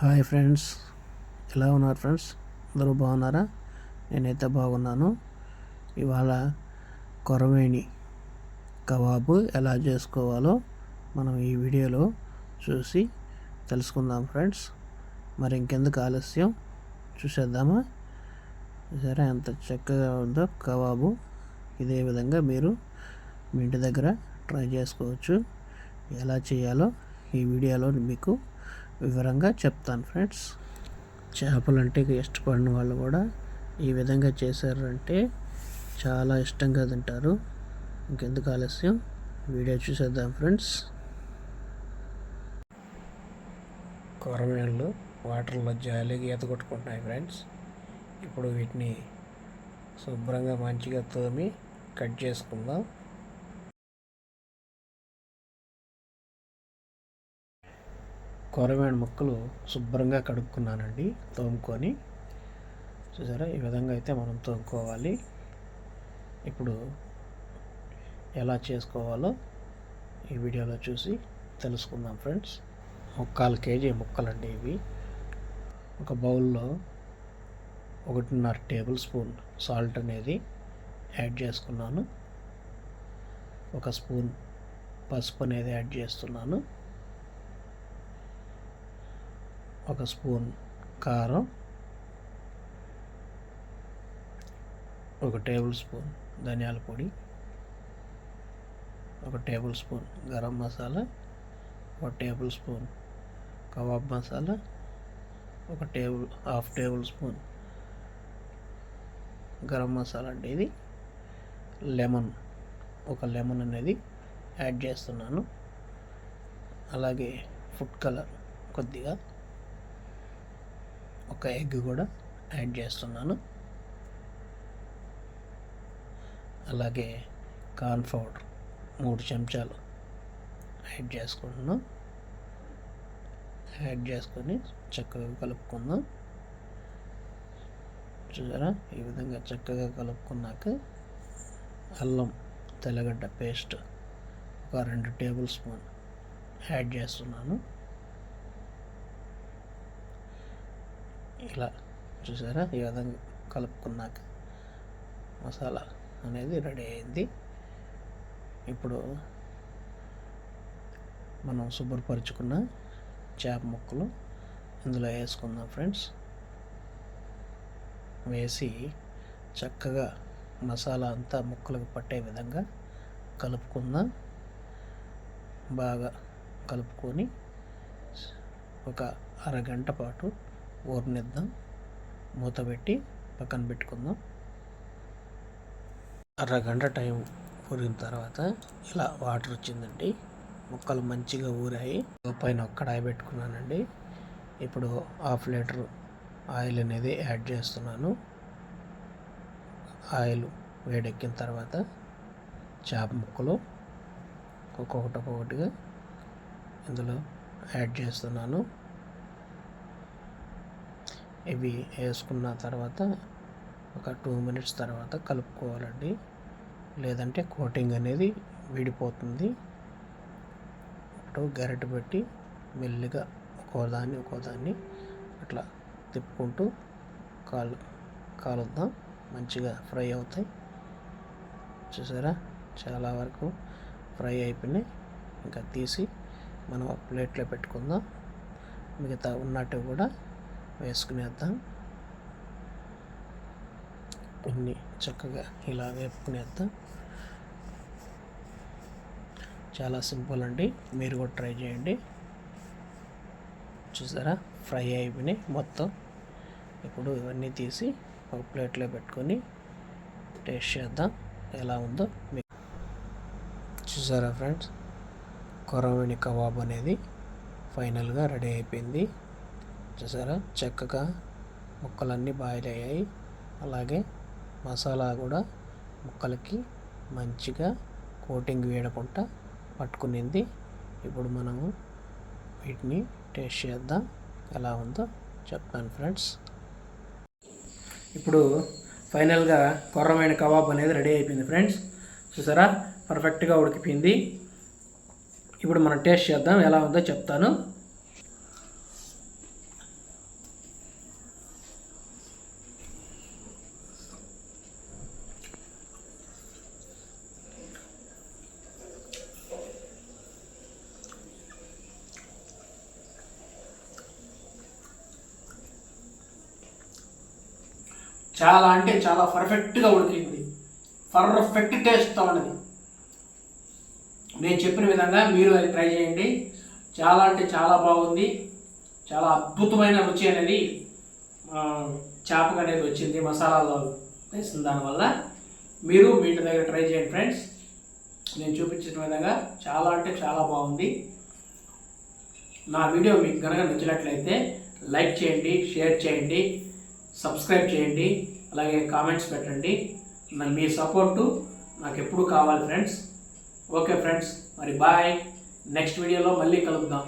Hi friends. ఎలా ఉన్నారు friends? అందరూ బాగున్నారా? నేనైతే బాగున్నాను. ఇవాళ కొరవేణి కబాబు ఎలా చేసుకోవాలో మనం ఈ వీడియోలో చూసి తెలుసుకుందాం ఫ్రెండ్స్. మరి ఇంకెందుకు ఆలస్యం? చూసేద్దామా? సరే ఎంత చక్కగా ఉందో కబాబు. ఇదే విధంగా మీరు మీ ఇంటి దగ్గర ట్రై చేసుకోవచ్చు. ఎలా చేయాలో ఈ వీడియోలో మీకు వివరంగా చెప్తాను ఫ్రెండ్స్. చేపలు అంటే ఇష్టపడిన వాళ్ళు కూడా ఈ విధంగా చేశారంటే చాలా ఇష్టంగా తింటారు. ఇంకెందుకు ఆలస్యం? వీడియో చూసేద్దాం ఫ్రెండ్స్. కొరమేళ్ళు వాటర్లో జాలీగా ఈత కొట్టుకుంటున్నాయి ఫ్రెండ్స్. ఇప్పుడు వీటిని శుభ్రంగా మంచిగా తోమి కట్ చేసుకుందాం. కొరమేణ ముక్కలు శుభ్రంగా కడుక్కున్నానండి తోముకొని. చూసారా? ఈ విధంగా అయితే మనం తోముకోవాలి. ఇప్పుడు ఎలా చేసుకోవాలో ఈ వీడియోలో చూసి తెలుసుకుందాం ఫ్రెండ్స్. ముక్కాలు కేజీ ముక్కలండి ఇవి. ఒక బౌల్లో ఒకటిన్నర టేబుల్ స్పూన్ సాల్ట్ అనేది యాడ్ చేసుకున్నాను. ఒక స్పూన్ పసుపు అనేది యాడ్ చేస్తున్నాను. ఒక స్పూన్ కారం ఒక టేబుల్ స్పూన్ ధనియాల పొడి ఒక టేబుల్ స్పూన్ గరం మసాలా ఒక టేబుల్ స్పూన్ కబాబ్ మసాలా ఒక table half tablespoon garam masala అంటే ఇది. లెమన్ ఒక లెమన్ అనేది యాడ్ చేస్తున్నాను. అలాగే ఫుడ్ కలర్ కొద్దిగా ఒక ఎగ్ కూడా యాడ్ చేస్తున్నాను. అలాగే కార్న్ పౌడర్ మూడు చెంచాలు యాడ్ చేసుకుంటున్నాం యాడ్ చేసుకొని చక్కగా కలుపుకుందాం. చూసారా? ఈ విధంగా చక్కగా కలుపుకున్నాక అల్లం తెల్లగడ్డ పేస్ట్ ఒక రెండు టేబుల్ స్పూన్ యాడ్ చేస్తున్నాను. ఇలా చూసారా? ఈ విధంగా కలుపుకున్నాక మసాలా అనేది రెడీ అయింది. ఇప్పుడు మనం శుభ్రపరుచుకున్న చేప ముక్కలు ఇందులో వేసుకుందాం ఫ్రెండ్స్. వేసి చక్కగా మసాలా అంతా ముక్కలకు పట్టే విధంగా కలుపుకుందాం. బాగా కలుపుకొని ఒక అరగంట పాటు ఊరనిద్దాం మూత పెట్టి పక్కన పెట్టుకుందాం. అరగంట టైం ఊరిన తర్వాత ఇలా వాటర్ వచ్చిందండి. ముక్కలు మంచిగా ఊరాయి. పైన కడాయి పెట్టుకున్నానండి. ఇప్పుడు హాఫ్ లీటర్ ఆయిల్ అనేది యాడ్ చేస్తున్నాను. ఆయిల్ వేడెక్కిన తర్వాత చేప ముక్కలు ఒక్కొక్కటి ఒక్కొక్కటిగా ఇందులో యాడ్ చేస్తున్నాను. ఇవి వేసుకున్న తర్వాత ఒక టూ మినిట్స్ తర్వాత కలుపుకోవాలండి. లేదంటే కోటింగ్ అనేది విడిపోతుంది. ఇప్పుడు గరిటె పెట్టి మెల్లిగా ఒక్కోదాన్ని ఒక్కోదాన్ని అట్లా తిప్పుకుంటూ కాలు కాలుద్దాం. మంచిగా ఫ్రై అవుతాయి. చూసారా? చాలా వరకు ఫ్రై అయిపోయినాయి. ఇంకా తీసి మనం ప్లేట్లో పెట్టుకుందాం. మిగతా ఉన్నట్టు కూడా వేసుకునేద్దాం. ఇన్ని చక్కగా ఇలా వేపుకునేద్దాం. చాలా సింపుల్ అండి. మీరు కూడా ట్రై చేయండి. చూసారా? ఫ్రై అయిపోయినాయి మొత్తం. ఇప్పుడు ఇవన్నీ తీసి ఒక ప్లేట్లో పెట్టుకొని టేస్ట్ చేద్దాం. ఎలా ఉందో మీకు చూసారా ఫ్రెండ్స్? కొరవేణి కబాబ్ అనేది ఫైనల్గా రెడీ అయిపోయింది. చూసారా? చక్కగా ముక్కలన్నీ బాయిల్ అయ్యాయి. అలాగే మసాలా కూడా ముక్కలకి మంచిగా కోటింగ్ వేయకుండా పట్టుకునింది. ఇప్పుడు మనము వీటిని టేస్ట్ చేద్దాం. ఎలా ఉందో చెప్తాను ఫ్రెండ్స్ ఇప్పుడు ఫైనల్గా కొర్రమైన కబాబ్ అనేది రెడీ అయిపోయింది ఫ్రెండ్స్ చూసారా? పర్ఫెక్ట్గా ఉడికిపోయింది. ఇప్పుడు మనం టేస్ట్ చేద్దాం. ఎలా ఉందో చెప్తాను. చాలా అంటే చాలా పర్ఫెక్ట్గా ఉడికింది. పర్ఫెక్ట్ టేస్ట్తో ఉన్నది. నేను చెప్పిన విధంగా మీరు అది ట్రై చేయండి. చాలా అంటే చాలా బాగుంది. చాలా అద్భుతమైన రుచి అనేది చేపకు అనేది వచ్చింది మసాలాలో వేసిన దానివల్ల మీరు మీ ఇంటి దగ్గర ట్రై చేయండి ఫ్రెండ్స్ నేను చూపించిన విధంగా చాలా అంటే చాలా బాగుంది. నా వీడియో మీకు కనుక నచ్చినట్లయితే లైక్ చేయండి షేర్ చేయండి. సబ్స్క్రైబ్ చేయండి అలాగే కామెంట్స్ పెట్టండి. మీ సపోర్టు నాకు ఎప్పుడు కావాలి ఫ్రెండ్స్. ఓకే ఫ్రెండ్స్ మరి బాయ్. నెక్స్ట్ వీడియోలో మళ్ళీ కలుద్దాం.